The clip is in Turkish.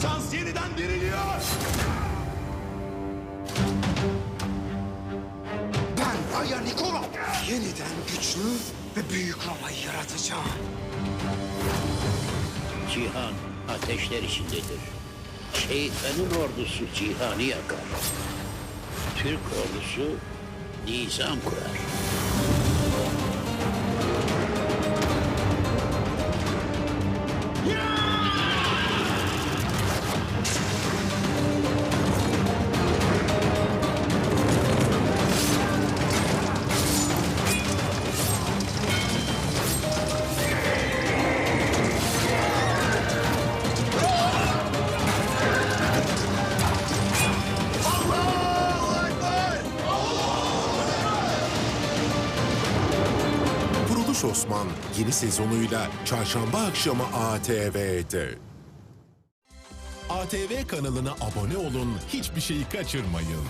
Bizans yeniden diriliyor. Ben Aya Nikola. Yeniden güçlü ve büyük Roma'yı yaratacağım. Cihan ateşler içindedir. Şeytanın ordusu cihanı yakar. Türk ordusu nizam kurar. Kuruluş Osman yeni sezonuyla çarşamba akşamı ATV'de. ATV kanalına abone olun, hiçbir şeyi kaçırmayın.